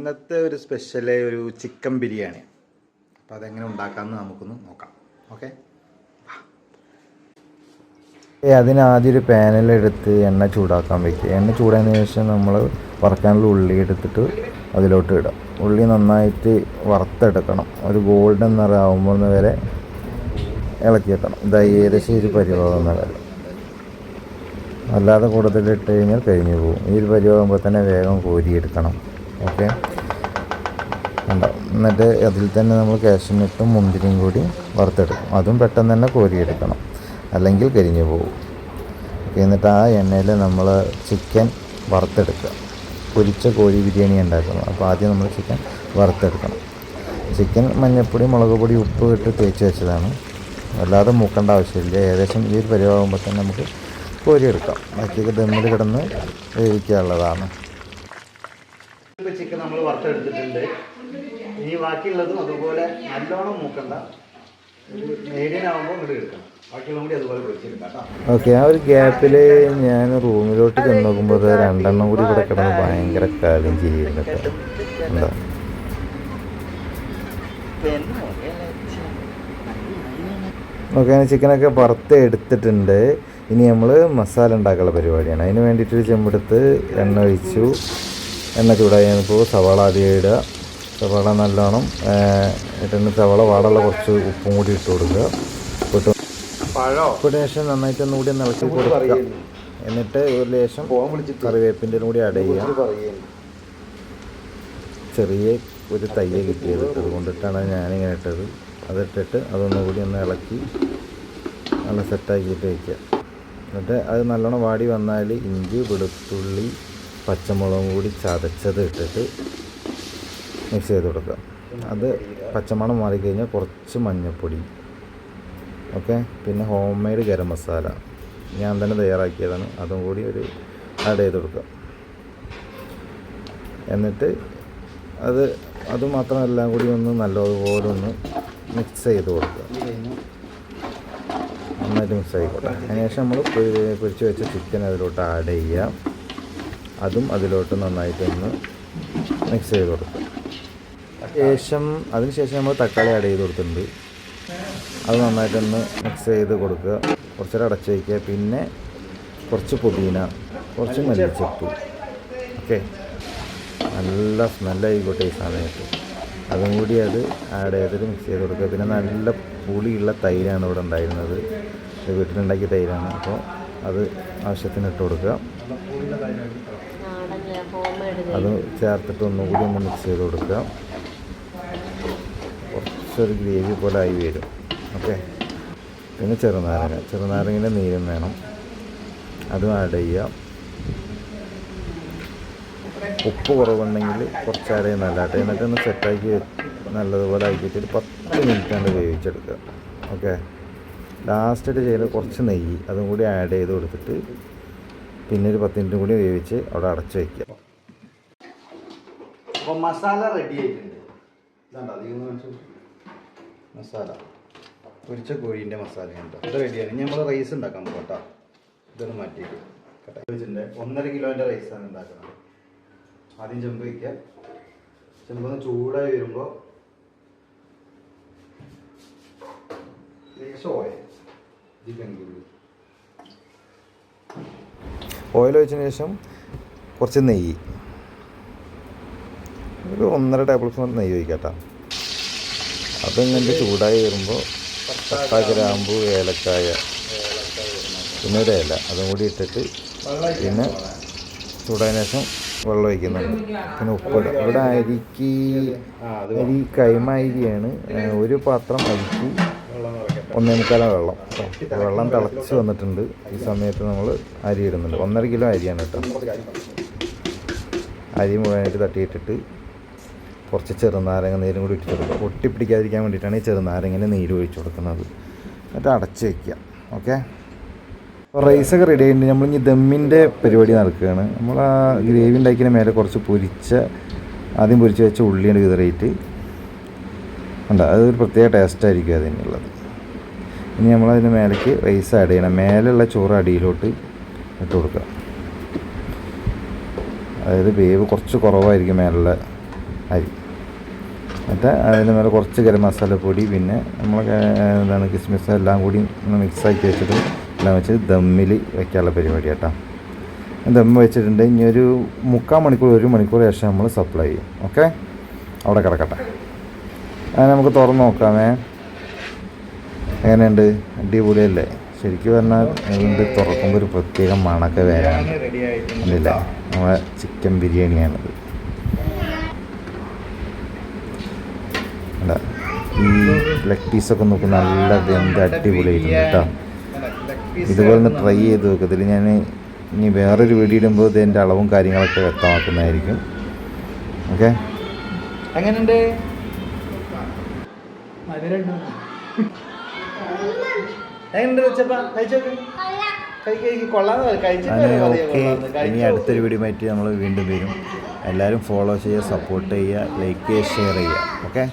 ഇന്നത്തെ ഒരു സ്പെഷ്യൽ ഒരു ചിക്കൻ ബിരിയാണി. അപ്പോൾ അതെങ്ങനെ ഉണ്ടാക്കാമെന്ന് നമുക്കൊന്ന് നോക്കാം. ഓക്കെ? അതിനാദ്യം ഒരു പാനലെടുത്ത് എണ്ണ ചൂടാക്കാൻ വെക്കുക എണ്ണ ചൂടായതിനു ശേഷം നമ്മൾ വറക്കാനുള്ള ഉള്ളി എടുത്തിട്ട് അതിലോട്ട് ഇടാം. ഉള്ളി നന്നായിട്ട് വറുത്തെടുക്കണം. ഒരു ഗോൾഡൻ നിറാവുമ്പോൾ വരെ ഇളക്കി വെക്കണം ഇതാ ഏകദേശം ഒരു പരിവാഹം വരെ അല്ലാതെ കൂടുതൽ ഇട്ട് കഴിഞ്ഞാൽ കഴിഞ്ഞു പോകും. ഈ ഒരു പരിവാകുമ്പോൾ തന്നെ വേഗം കോരിയെടുക്കണം. ഓക്കെ. ഉണ്ടാവും എന്നിട്ട് അതിൽ തന്നെ നമ്മൾ കാഷ്യൂനട്ടും മുന്തിരിയും കൂടി വറുത്തെടുക്കും. അതും പെട്ടെന്ന് തന്നെ കോരിയെടുക്കണം. അല്ലെങ്കിൽ കരിഞ്ഞു പോകും. ഓക്കെ എന്നിട്ട് ആ എണ്ണയിൽ നമ്മൾ ചിക്കൻ വറുത്തെടുക്കുക. പൊരിച്ച കോഴി ബിരിയാണി ഉണ്ടാക്കണം. അപ്പോൾ ആദ്യം നമ്മൾ ചിക്കൻ വറുത്തെടുക്കണം. ചിക്കൻ മഞ്ഞൾപ്പൊടി മുളക് പൊടി ഉപ്പ് ഇട്ട് തേച്ച് വെച്ചതാണ്. അല്ലാതെ മൂക്കേണ്ട ആവശ്യമില്ല. ഏകദേശം ഈ ഒരു പരിവാകുമ്പോൾ തന്നെ നമുക്ക് കോരിയെടുക്കാം. ബാക്കിയൊക്കെ ദമ്മിൽ കിടന്ന് വേവിക്കാനുള്ളതാണ്. ചിക്കൻ നമ്മൾ വറുത്തെടുത്തിട്ടുണ്ട്. ഇനി ബാക്കിയുള്ളതും അതുപോലെ നല്ലോണം മൂക്കണ്ട. ഓക്കെ ആ ഒരു ഗ്യാപ്പിൽ ഞാൻ റൂമിലോട്ട് ചെന്ന് നോക്കുമ്പോൾ രണ്ടെണ്ണം കൂടി ഇവിടെ കിടന്ന് ഭയങ്കര കാര്യം ചെയ്യുന്നു എന്താ? ഓക്കെ ചിക്കനൊക്കെ വറുത്ത് എടുത്തിട്ടുണ്ട്. ഇനി നമ്മൾ മസാല ഉണ്ടാക്കാനുള്ള പരിപാടിയാണ്. അതിന് വേണ്ടിയിട്ട് ചെമ്പെടുത്ത് എണ്ണ ഒഴിച്ചു. എണ്ണ ചൂടായി കഴിഞ്ഞപ്പോൾ സവാള ആദ്യം ഇടുക. സവാള നല്ലോണം ഇട്ടിട്ട് സവാള വാടുള്ള കുറച്ച് ഉപ്പും കൂടി ഇട്ട് കൊടുക്കുക. ഇട്ട് ഉപ്പിന് ശേഷം നന്നായിട്ട് ഒന്നുകൂടി ഒന്ന് ഇളക്കി കൊടുക്കുക. എന്നിട്ട് ഒരു ലേശം കറിവേപ്പിന്റെ കൂടി ആഡ് ചെയ്യാം പറയുന്നു. ചെറിയ ഒരു തയ്യ കിട്ടിയത് അതുകൊണ്ടിട്ടാണ് ഞാനിങ്ങനെ ഇട്ടത്. അതിട്ടിട്ട് അതൊന്നുകൂടി ഒന്ന് ഇളക്കി നല്ല സെറ്റാക്കിയിട്ട് വയ്ക്കുക. എന്നിട്ട് അത് നല്ലോണം വാടി വന്നാൽ ഇഞ്ചി വെളുത്തുള്ളി പച്ചമുളകും കൂടി ചതച്ചത് ഇട്ടിട്ട് മിക്സ് ചെയ്ത് കൊടുക്കുക. അത് പച്ചമണം മാറിക്കഴിഞ്ഞാൽ കുറച്ച് മഞ്ഞൾപ്പൊടി. ഓക്കെ പിന്നെ ഹോം മെയ്ഡ് ഗരം മസാല. ഞാൻ തന്നെ തയ്യാറാക്കിയതാണ്. അതും കൂടി ഒരു ആഡ് ചെയ്ത് കൊടുക്കുക. എന്നിട്ട് അത് അത് മാത്രം എല്ലാം കൂടി ഒന്ന് നല്ലതുപോലെ ഒന്ന് മിക്സ് ചെയ്ത് കൊടുക്കുക. നന്നായിട്ട് മിക്സ് ആയിക്കോട്ടെ. അതിനുശേഷം നമ്മൾ പൊരിച്ച് വെച്ച ചിക്കൻ അതിലോട്ട് ആഡ് ചെയ്യുക. അതും അതിലോട്ട് നന്നായിട്ടൊന്ന് മിക്സ് ചെയ്ത് കൊടുക്കുക ശേഷം അതിനുശേഷം നമ്മൾ തക്കാളി ആഡ് ചെയ്ത് കൊടുത്തിട്ടുണ്ട്. അത് നന്നായിട്ടൊന്ന് മിക്സ് ചെയ്ത് കൊടുക്കുക. കുറച്ചേരം അടച്ച് വയ്ക്കുക പിന്നെ കുറച്ച് പുതിന കുറച്ച് മല്ലിച്ചപ്പ്. ഓക്കെ നല്ല സ്മെല്ലായിക്കോട്ടെ ഈ സമയത്ത് അതും കൂടി അത് ആഡ് ചെയ്തിട്ട് മിക്സ് ചെയ്ത് കൊടുക്കുക. പിന്നെ നല്ല പുളിയുള്ള തൈരാണ് ഇവിടെ ഉണ്ടായിരുന്നത്. വീട്ടിലുണ്ടാക്കിയ തൈരാണ്. അപ്പോൾ അത് ആവശ്യത്തിന് ഇട്ട് കൊടുക്കുക. അത്. ചേർത്തിട്ട് ഒന്നുകൂടി ഒന്ന് മിക്സ് ചെയ്ത് കൊടുക്കുക. കുറച്ചൊരു ഗ്രേവി പോലെ ആയി വരും. ഓക്കെ പിന്നെ ചെറുനാരങ്ങ. ചെറുനാരങ്ങന്റെ നീരും വേണം. അതും ആഡ് ചെയ്യാം ഉപ്പ് കുറവുണ്ടെങ്കിൽ കുറച്ച് ആഡ് ചെയ്യുന്ന നല്ലതാട്ടെ എന്നിട്ട് ഒന്ന് സെറ്റാക്കി നല്ലതുപോലെ ആക്കിയിട്ട് ഒരു പത്ത് മിനിറ്റ് കൊണ്ട് വേവിച്ചെടുക്കുക. ഓക്കെ ലാസ്റ്റായിട്ട് ചെയ്ത് കുറച്ച് നെയ്യ്. അതും കൂടി ആഡ് ചെയ്ത് കൊടുത്തിട്ട് പിന്നെ ഒരു പത്ത് മിനിറ്റ് കൂടി വേവിച്ച് അവിടെ അടച്ച് വയ്ക്കുക അപ്പോൾ മസാല റെഡി ആയിട്ടുണ്ട്. ഇതാണ്ടോ? അധികം മസാല. പൊരിച്ച കോഴീന്റെ മസാല ഉണ്ടോ ഇത് റെഡിയാണ് ഇനി നമ്മൾ റൈസ് ഉണ്ടാക്കാൻ പോകാം കേട്ടോ ഇതൊന്ന് മാറ്റിയിട്ട്. കേട്ടോ വെച്ചിട്ടുണ്ട്. ഒന്നര കിലോന്റെ റൈസാണ് ഉണ്ടാക്കുന്നത്. ആദ്യം ചെമ്പ് വയ്ക്കുക ചെമ്പ് ഒന്ന് ചൂടായി വരുമ്പോൾ ലേശം ഓയിൽ ഒഴിച്ചതിന് ശേഷം കുറച്ച് നെയ്യ്. ഒരു ഒന്നര ടേബിൾ സ്പൂൺ നെയ്യ് ഒഴിക്കട്ടോ. അതിങ്ങനെ ചൂടായി വരുമ്പോൾ പട്ട ഗ്രാമ്പു ഏലക്കായ പിന്നെ ഒരു ഇല. അതും കൂടി ഇട്ടിട്ട് പിന്നെ ചൂടായതിനു ശേഷം വെള്ളം ഒഴിക്കുന്നുണ്ട്. പിന്നെ ഉപ്പിടും. ഇവിടെ അരിക്ക് അരി കൈമ അരിയാണ് ഒരു പാത്രം അരിക്ക് ഒന്നേ മുക്കാല വെള്ളം. വെള്ളം തിളച്ച് വന്നിട്ടുണ്ട്. ഈ സമയത്ത് നമ്മൾ അരി ഇടുന്നുണ്ട്. ഒന്നര കിലോ അരിയാണ് കേട്ടോ. അരി മുഴുവനായിട്ട് തട്ടിയിട്ടിട്ട് കുറച്ച് ചെറുനാരങ്ങ നീരും കൂടി ഇട്ടിട്ട് കൊടുക്കുക. ഒട്ടിപ്പിടിക്കാതിരിക്കാൻ വേണ്ടിയിട്ടാണ് ഈ ചെറുനാരങ്ങനെ നീര് ഒഴിച്ചു കൊടുക്കുന്നത്. എന്നിട്ട് അടച്ച് വയ്ക്കുക ഓക്കെ? അപ്പോൾ റൈസൊക്കെ റെഡി ആയിട്ട് നമ്മൾ ഇനി ദമ്മിന്റെ പരിപാടി നടക്കുകയാണ്. നമ്മൾ ആ ഗ്രേവി ഉണ്ടാക്കിയതിന് മേലെ കുറച്ച് പൊരിച്ച ആദ്യം പൊരിച്ച് വെച്ച ഉള്ളിയുടെ വിതറിയിട്ട് ഉണ്ട് അതൊരു പ്രത്യേക ടേസ്റ്റ് ആയിരിക്കും അതിനുള്ളത്. ഇനി നമ്മൾ അതിന് മേലേക്ക് റൈസ് ആഡ് ചെയ്യണം. മേലെയുള്ള ചോറ് അടിയിലോട്ട് ഇട്ട് കൊടുക്കുക. അതായത് വേവ് കുറച്ച് കുറവായിരിക്കും മേലുള്ള അരി. എന്നിട്ട് അതിന് മേലെ കുറച്ച് ഗരം മസാല പൊടി പിന്നെ നമ്മൾ എന്താണ് കിസ്മിസ് എല്ലാം കൂടി മിക്സ് മിക്സാക്കി വെച്ചിട്ട് എല്ലാം വെച്ച് ദമ്മിൽ വെക്കാനുള്ള പരിപാടി കേട്ടോ ദമ്മ് വെച്ചിട്ടുണ്ട്. ഇനി ഒരു മുക്കാൽ മണിക്കൂർ ഒരു മണിക്കൂർ ശേഷം നമ്മൾ സപ്ലൈ ചെയ്യും. ഓക്കെ അവിടെ കിടക്കട്ടെ. അത് നമുക്ക് തുറന്ന് നോക്കാമേ. എങ്ങനെയുണ്ട്? അടിപൊളിയല്ലേ? ശരിക്കും പറഞ്ഞാൽ ഇത് തുറക്കുമ്പോൾ ഒരു പ്രത്യേക മണക്ക വേറെ ഇല്ല നമ്മളെ ചിക്കൻ ബിരിയാണിയാണിത്. ഈ ലെഗ് പീസൊക്കെ നോക്കി നല്ല വെന്ത് അടിപൊളിയായിട്ടുണ്ട് കേട്ടോ. ഇതുപോലെ ഒന്ന് ട്രൈ ചെയ്ത് നോക്കുക ഇതിൽ ഞാൻ ഇനി വേറൊരു വീഡിയോ ഇടുമ്പോൾ ഇതിന്റെ അളവും കാര്യങ്ങളൊക്കെ വ്യക്തമാക്കുന്നതായിരിക്കും. ഓക്കെ എങ്ങനെയുണ്ട്? ഇനി. അടുത്തൊരു വീഡിയോ ആയിട്ട് നമ്മൾ വീണ്ടും വരും. എല്ലാവരും ഫോളോ ചെയ്യുക സപ്പോർട്ട് ചെയ്യുക ലൈക്ക് ചെയ്യുക ഷെയർ ചെയ്യുക. ഓക്കെ